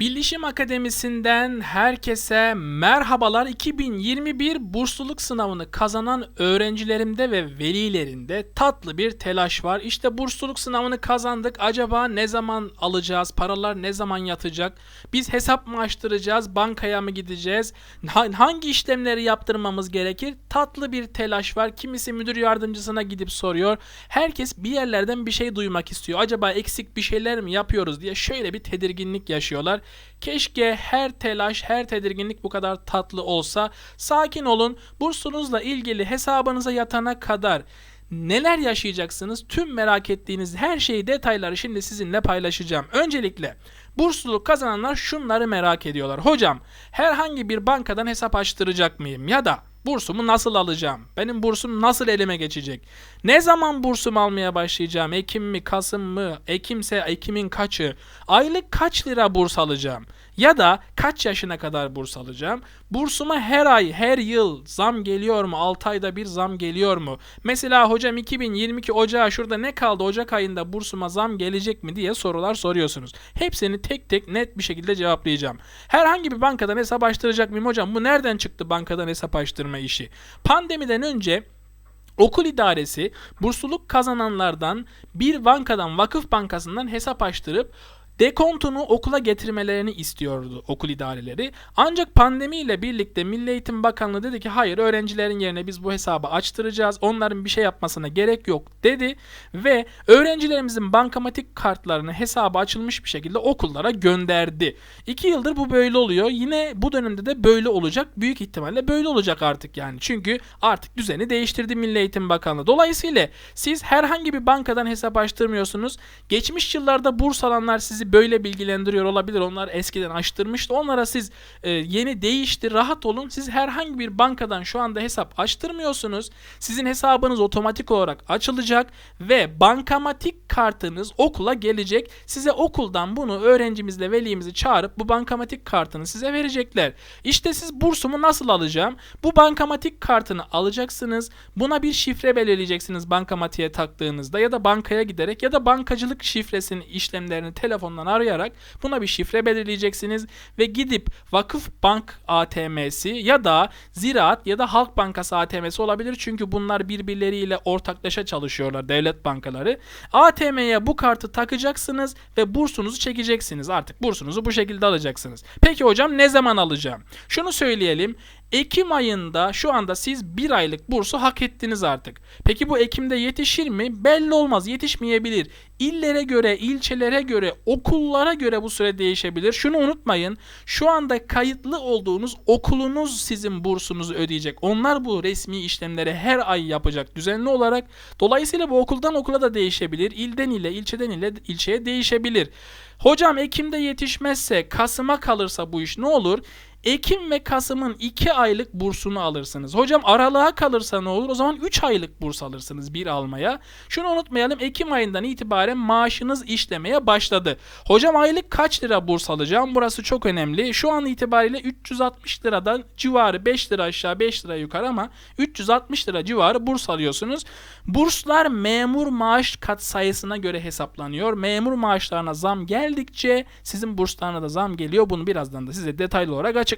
Bilişim Akademisi'nden herkese merhabalar. 2021 bursluluk sınavını kazanan öğrencilerimde ve velilerinde tatlı bir telaş var. İşte bursluluk sınavını kazandık. Acaba ne zaman alacağız? Paralar ne zaman yatacak? Biz hesap mı açtıracağız? Bankaya mı gideceğiz? Ha- Hangi işlemleri yaptırmamız gerekir? Tatlı bir telaş var. Kimisi müdür yardımcısına gidip soruyor. Herkes bir yerlerden bir şey duymak istiyor. Acaba eksik bir şeyler mi yapıyoruz diye şöyle bir tedirginlik yaşıyorlar. Keşke her telaş, her tedirginlik bu kadar tatlı olsa. Sakin olun. Bursunuzla ilgili hesabınıza yatana kadar neler yaşayacaksınız? Tüm merak ettiğiniz her şeyi detayları şimdi sizinle paylaşacağım. Öncelikle bursluluk kazananlar şunları merak ediyorlar. Hocam herhangi bir bankadan hesap açtıracak mıyım? Ya da bursumu nasıl alacağım? Benim bursum nasıl elime geçecek? Ne zaman bursumu almaya başlayacağım? Ekim mi, Kasım mı? Ekimse Ekim'in kaçı? Aylık kaç lira burs alacağım? Ya da kaç yaşına kadar burs alacağım? Bursuma her ay, her yıl zam geliyor mu? 6 ayda bir zam geliyor mu? Mesela hocam 2022 Ocağı şurada ne kaldı? Ocak ayında bursuma zam gelecek mi diye sorular soruyorsunuz. Hepsini tek tek net bir şekilde cevaplayacağım. Herhangi bir bankadan hesap açtıracak mıyım hocam? Bu nereden çıktı bankadan hesap açtırma işi? Pandemiden önce Okul idaresi bursluluk kazananlardan bir bankadan, vakıf bankasından hesap açtırıp dekontunu okula getirmelerini istiyordu okul idareleri. Ancak pandemiyle birlikte Milli Eğitim Bakanlığı dedi ki hayır öğrencilerin yerine biz bu hesabı açtıracağız. Onların bir şey yapmasına gerek yok dedi ve öğrencilerimizin bankamatik kartlarını hesabı açılmış bir şekilde okullara gönderdi. İki yıldır bu böyle oluyor. Yine bu dönemde de böyle olacak. Büyük ihtimalle böyle olacak artık yani. Çünkü artık düzeni değiştirdi Milli Eğitim Bakanlığı. Dolayısıyla siz herhangi bir bankadan hesap açtırmıyorsunuz. Geçmiş yıllarda burs alanlar sizi böyle bilgilendiriyor olabilir. Onlar eskiden açtırmıştı. Onlara siz e, yeni değişti rahat olun. Siz herhangi bir bankadan şu anda hesap açtırmıyorsunuz. Sizin hesabınız otomatik olarak açılacak ve bankamatik kartınız okula gelecek. Size okuldan bunu öğrencimizle velimizi çağırıp bu bankamatik kartını size verecekler. İşte siz bursumu nasıl alacağım? Bu bankamatik kartını alacaksınız. Buna bir şifre belirleyeceksiniz bankamatiğe taktığınızda ya da bankaya giderek ya da bankacılık şifresinin işlemlerini telefondan arayarak buna bir şifre belirleyeceksiniz ve gidip Vakıf Bank ATM'si ya da Ziraat ya da Halk Bankası ATM'si olabilir. Çünkü bunlar birbirleriyle ortaklaşa çalışıyorlar devlet bankaları. ATM'ye bu kartı takacaksınız ve bursunuzu çekeceksiniz. Artık bursunuzu bu şekilde alacaksınız. Peki hocam ne zaman alacağım? Şunu söyleyelim. Ekim ayında şu anda siz bir aylık bursu hak ettiniz artık. Peki bu Ekim'de yetişir mi? Belli olmaz yetişmeyebilir. İllere göre, ilçelere göre, okullara göre bu süre değişebilir. Şunu unutmayın. Şu anda kayıtlı olduğunuz okulunuz sizin bursunuzu ödeyecek. Onlar bu resmi işlemleri her ay yapacak düzenli olarak. Dolayısıyla bu okuldan okula da değişebilir. İlden ile, ilçeden ile ilçeye değişebilir. Hocam Ekim'de yetişmezse, Kasım'a kalırsa bu iş ne olur? Ekim ve Kasım'ın 2 aylık bursunu alırsınız. Hocam aralığa kalırsa ne olur? O zaman 3 aylık burs alırsınız bir almaya. Şunu unutmayalım Ekim ayından itibaren maaşınız işlemeye başladı. Hocam aylık kaç lira burs alacağım? Burası çok önemli. Şu an itibariyle 360 liradan civarı 5 lira aşağı 5 lira yukarı ama 360 lira civarı burs alıyorsunuz. Burslar memur maaş kat sayısına göre hesaplanıyor. Memur maaşlarına zam geldikçe sizin burslarına da zam geliyor. Bunu birazdan da size detaylı olarak açıklayacağım.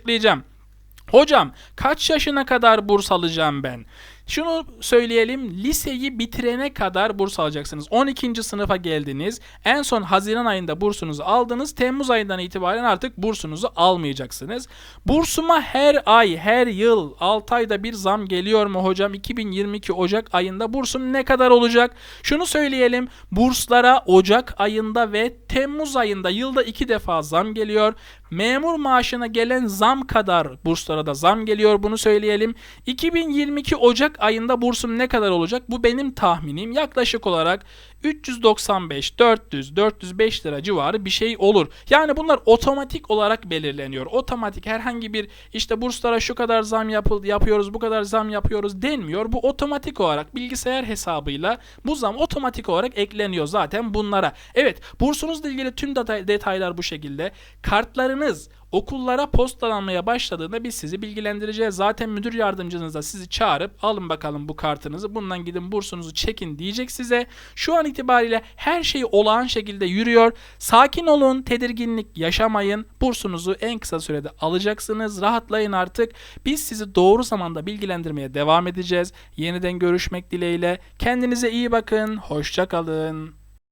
Hocam kaç yaşına kadar burs alacağım ben? Şunu söyleyelim liseyi bitirene kadar burs alacaksınız. 12. sınıfa geldiniz. En son Haziran ayında bursunuzu aldınız. Temmuz ayından itibaren artık bursunuzu almayacaksınız. Bursuma her ay, her yıl 6 ayda bir zam geliyor mu hocam? 2022 Ocak ayında bursum ne kadar olacak? Şunu söyleyelim. Burslara Ocak ayında ve Temmuz ayında yılda 2 defa zam geliyor. Memur maaşına gelen zam kadar burslara da zam geliyor. Bunu söyleyelim. 2022 Ocak ayında bursum ne kadar olacak? Bu benim tahminim. Yaklaşık olarak 395, 400, 405 lira civarı bir şey olur. Yani bunlar otomatik olarak belirleniyor. Otomatik herhangi bir işte burslara şu kadar zam yapıl yapıyoruz, bu kadar zam yapıyoruz denmiyor. Bu otomatik olarak bilgisayar hesabıyla bu zam otomatik olarak ekleniyor zaten bunlara. Evet, bursunuzla ilgili tüm detay- detaylar bu şekilde. Kartlarınız okullara postalanmaya başladığında biz sizi bilgilendireceğiz. Zaten müdür yardımcınız da sizi çağırıp alın bakalım bu kartınızı. Bundan gidin bursunuzu çekin diyecek size. Şu an itibariyle her şey olağan şekilde yürüyor. Sakin olun, tedirginlik yaşamayın. Bursunuzu en kısa sürede alacaksınız. Rahatlayın artık. Biz sizi doğru zamanda bilgilendirmeye devam edeceğiz. Yeniden görüşmek dileğiyle. Kendinize iyi bakın. Hoşça kalın.